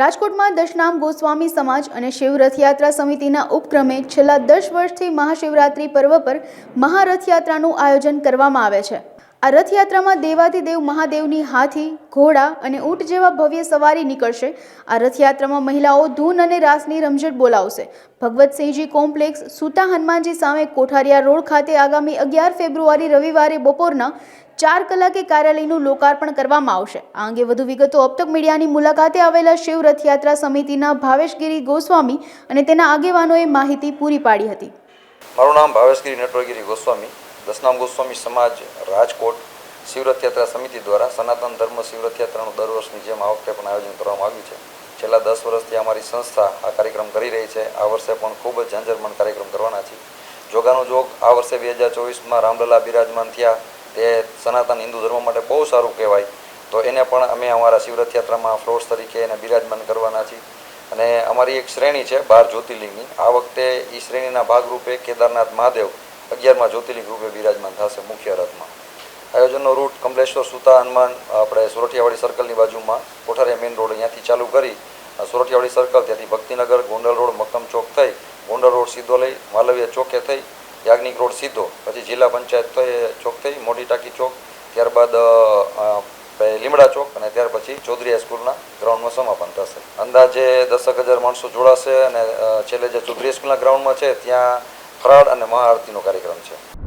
રાજકોટમાં દશનામ ગોસ્વામી સમાજ અને શિવ રથયાત્રા સમિતિના ઉપક્રમે છેલ્લા દસ વર્ષથી મહાશિવરાત્રિ પર્વ પર મહારથયાત્રાનું આયોજન કરવામાં આવે છે. આ રથયાત્રામાં દેવાધિદેવ મહાદેવની હાથી, ઘોડા અને ઊંટ જેવા ભવ્ય સવારી નીકળશે. આ રથયાત્રામાં મહિલાઓ ધૂન અને રાસની રમઝટ બોલાવશે. ભગવતસિંહજી કોમ્પ્લેક્સ, સુતા હનુમાનજી સામે કોઠારિયા રોડ ખાતે આગામી અગિયાર ફેબ્રુઆરી રવિવારે બપોરના ચાર કલાકે કાર્યાલયનું લોકાર્પણ કરવામાં આવશે. આ અંગે વધુ વિગતો અબતક મીડિયાની મુલાકાતે આવેલા શિવ રથયાત્રા સમિતિના ભાવેશગીરી ગોસ્વામી અને તેના આગેવાનોએ માહિતી પૂરી પાડી હતી. મારું નામ ભાવેશગીરી નટવરગીરી ગોસ્વામી, દસનામ ગોસ્વામી સમાજ રાજકોટ શિવરથયાત્રા સમિતિ દ્વારા સનાતન ધર્મ શિવરથયાત્રાનું દર વર્ષની જેમ આ વખતે પણ આયોજન કરવામાં આવ્યું છે. છેલ્લા દસ વર્ષથી અમારી સંસ્થા આ કાર્યક્રમ કરી રહી છે. આ વર્ષે પણ ખૂબ જ ઝંઝરમંદ કાર્યક્રમ કરવાના છે. જોગાનો જોગ આ વર્ષે બે હજાર ચોવીસમાં રામલલા બિરાજમાન થયા. તે સનાતન હિન્દુ ધર્મ માટે બહુ સારું કહેવાય. તો એને પણ અમે અમારા શિવરથયાત્રામાં ફ્લોર્સ તરીકે એને બિરાજમાન કરવાના છીએ. અને અમારી એક શ્રેણી છે, બાર જ્યોતિર્લિંગની. આ વખતે એ શ્રેણીના ભાગરૂપે કેદારનાથ મહાદેવ અગિયારમાં જ્યોતિર્લિંગ રૂપે બિરાજમાન થશે મુખ્ય રથમાં. આયોજનનો રૂટ કમલેશ્વર, સુતા, હનુમાન, આપણે સોરઠિયાવાડી સર્કલની બાજુમાં, કોઠારિયા મેઇન રોડ અહીંયાથી ચાલુ કરી સોરઠિયાવાડી સર્કલ ત્યાંથી ભક્તિનગર, ગોંડલ રોડ મક્કમ ચોક થઈ, ગોંડલ રોડ સીધો લઈ, માલવીય ચોકે થઈ યાજ્ઞિક રોડ સીધો. પછી જિલ્લા પંચાયત ચોક થઈ, મોટી ટાંકી ચોક, ત્યારબાદ લીમડા ચોક અને ત્યાર પછી ચૌધરી હાઈસ્કૂલના ગ્રાઉન્ડમાં સમાપન થશે. અંદાજે દસક હજાર માણસો જોડાશે અને છેલ્લે જે ચૌધરી હાઈસ્કૂલના ગ્રાઉન્ડમાં છે, ત્યાં ફરાળ અને મહાઆરતીનો કાર્યક્રમ છે.